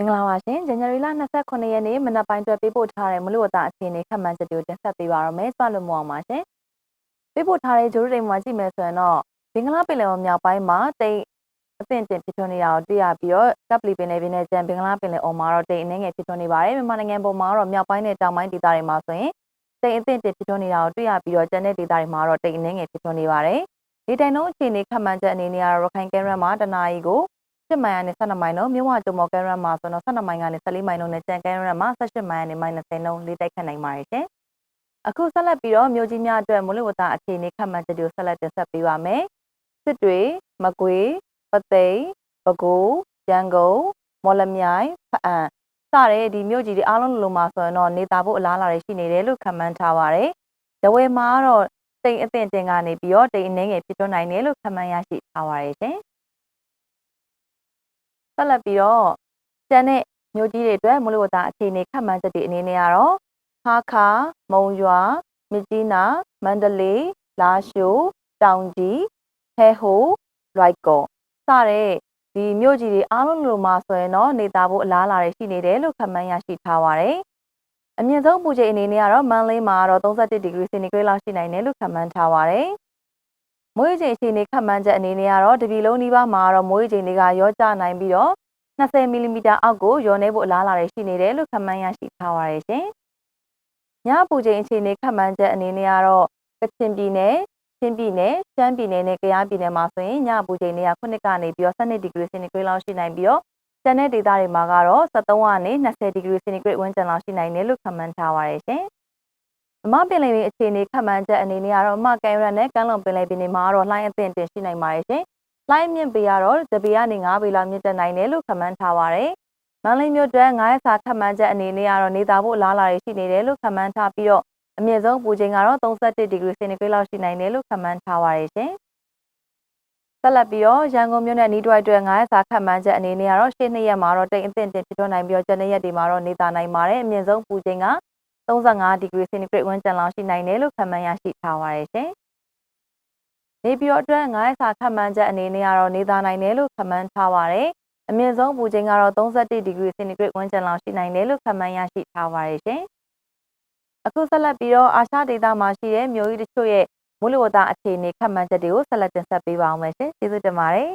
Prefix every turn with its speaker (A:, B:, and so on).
A: မင်္ဂလာပါရှင်ဇန်နဝါရီလ29ရက်နေ့မနက်ပိုင်းအတွက်ပေးပို့ထားတဲ့မလို့ဝတာအခြေအနေခက်မှန်ချက်တွေကိုတင်ဆက်ပေးပါရမယ်စလို့မအောင်ပါရှင်ပေးပို့ထားတဲ့ဂျိုးရိမ်မှာကြည့်မယ်ဆိုရင်တော့ဘင်္ဂလားပင်လယ်အော်မြောက်ပိုင်းမှာတိတ်အသင့်တင်ဖြစ်ထွန်းနေတာကိုတွေ့ရပြီးတော့ကပ်ပလီပင်လယ်ပြင်နဲ့ကျန်ဘင်္ဂလားပင်လယ်အော်မှာတော့တိတ်အနှဲငယ်ဖြစ်ထွန်းနေပါတယ်မြန်မာနိုင်ငံပေါ်မှာတော့မြောက်ပိုင်းနဲ့တောင်ပိုင်းဒေသတွေမှာဆိုရင်တိတ်အသင့်တင်ဖြစ်ထွန်းနေတာကိုတွေ့ရပြီးတော့ကျန်တဲ့ဒေသတွေမှာတော့တိတ်အနှဲငယ်ဖြစ်ထွန်းနေပါတယ်ဒီတိုင်လုံးအခြေအနေခက်မှန်ချက်အနေနဲ့ကတော့ရခိုင်ကဲရန်မှာတနာရီကို 7မိုင်ကနေ12မိုင်လုံးမြဝကျုံမော်ကဲရန်မှာဆိုတော့12မိုင်ကနေ14မိုင်လုံးနဲ့ကြံကဲရန်မှာ18မိုင်ကနေမိုင်20လုံးလေးတိုက်ခတ်နိုင်ပါတယ်ရှင်။အခုဆက်လက်ပြီးတော့မြို့ကြီးများအတွက်မိုးလေဝသအခြေအနေခက်မှန်ချက်တွေကိုဆက်လက်တင်ဆက်ပေးပါမယ်။စစ်တွေမကွေးပသိမ်ပဲခူးရန်ကုန်မော်လမြိုင်ဖအံစတဲ့ဒီမြို့ကြီးတွေအားလုံးလုံးမှာဆိုရင်တော့နေတာဖို့အလားအလာတွေရှိနေတယ်လို့ခန့်မှန်းထားပါတယ်။ဒဝဲမှာတော့တိမ်အသင့်တင်ကနေပြီးတော့တိမ်အနေငယ်ဖြစ်ထွန်းနိုင်တယ်လို့ခန့်မှန်းရရှိထားပါတယ်ရှင်။ ဆက်လက်ပြီးတော့ကျန်တဲ့မြို့ကြီးတွေအတွက်မူလဝတ္တအခြေအနေခန့်မှန်းချက်တွေအနေနဲ့ကတော့ဟာခါမုံရွာမြစ်ကြီးနာမန္တလေးလာရှိုးတောင်ကြီးဟဲဟိုလွိုက်ကောစတဲ့ဒီမြို့ကြီးတွေအားလုံးလိုမှာဆိုရင်တော့နေတာဖို့အလားအလာတွေရှိနေတယ်လို့ခန့်မှန်းရရှိထားပါတယ်။အမြင့်ဆုံးပူချိန်အနေနဲ့ကတော့မန်လေးမှာတော့31ဒီဂရီစင်တီဂရိတ်လောက်ရှိနိုင်တယ်လို့ခန့်မှန်းထားပါတယ်။ မိုးရေချိန်အခြေအနေခန့်မှန်းချက်အနေနဲ့ကတော့တပြည်လုံးနီးပါးမှာတော့မိုးရေချိန်တွေကရောကျနိုင်ပြီးတော့20မီလီမီတာအောက်ကိုရောနေဖို့အလားအလာတွေရှိနေတယ်လို့ခန့်မှန်းရရှိထားပါတယ်ရှင်။ညပူချိန်အခြေအနေခန့်မှန်းချက်အနေနဲ့ကတော့ကချင်ပြည်နယ်ချင်းပြည်နယ်၊ရှမ်းပြည်နယ်နဲ့ကယားပြည်နယ်မှာဆိုရင်ညအပူချိန်တွေက9ကနေပြီးတော့12ဒီဂရီစင်တီဂရိတ်လောက်ရှိနိုင်ပြီးတော့ကျန်တဲ့ဒေသတွေမှာကတော့73ကနေ20ဒီဂရီစင်တီဂရိတ်ဝန်းကျင်လောက်ရှိနိုင်တယ်လို့ခန့်မှန်းထားပါတယ်ရှင်။အ မပင်လယ်ပြင်အခြေအနေခန့်မှန်းချက်အနေနဲ့ကတော့အမကန်ရန်နဲ့ကမ်းလွန်ပင်လယ်ပြင်တွေမှာတော့လှိုင်းအသင့်တင်ရှိနိုင်ပါတယ်ရှင်။လှိုင်းမြင့်ပေကတော့တပေကနေ9ပေလောက်မြင့်တက်နိုင်တယ်လို့ခန့်မှန်းထားပါတယ်။မန္တလေးမြို့အတွက်9ရက်စာခန့်မှန်းချက်အနေနဲ့ကတော့နေတာဖို့အလားအလာတွေရှိနေတယ်လို့ခန့်မှန်းထားပြီးတော့အမြင့်ဆုံးပူချိန်ကတော့31ဒီဂရီစင်တီဂရိတ်လောက်ရှိနိုင်တယ်လို့ခန့်မှန်းထားပါတယ်ရှင်။ဆက်လက်ပြီးတော့ရန်ကုန်မြို့နယ်နီးတွိုက်အတွက်9ရက်စာခန့်မှန်းချက်အနေနဲ့ကတော့ရှေ့နှစ်ရက်မှာတော့တိမ်အသင့်တင်ဖြစ်ထွန်းနိုင်ပြီးတော့ကျန်တဲ့ရက်တွေမှာတော့နေတာနိုင်ပါတယ်။အမြင့်ဆုံးပူချိန်က 35ဒီဂရီစင်တီဂရိတ်ဝန်းကျင်လောက်ရှိနိုင်တယ်လို့ခန့်မှန်းရရှိထားပါတယ်ရှင်။နေပြည်တော်အတွက်9ရက်စာခန့်မှန်းချက်အနေနဲ့ကတော့နေတာနိုင်တယ်လို့ခန့်မှန်းထားပါတယ်။အမြင့်ဆုံးပူချိန်ကတော့31ဒီဂရီစင်တီဂရိတ်ဝန်းကျင်လောက်ရှိနိုင်တယ်လို့ခန့်မှန်းရရှိထားပါတယ်ရှင်။အခုဆက်လက်ပြီးတော့အာရှဒေသမှာရှိတဲ့မြို့ကြီးတချို့ရဲ့မိုးလေဝသအခြေအနေခန့်မှန်းချက်တွေကိုဆက်လက်တင်ဆက်ပေးပါအောင်မယ်ရှင်ကျေးဇူးတင်ပါတယ်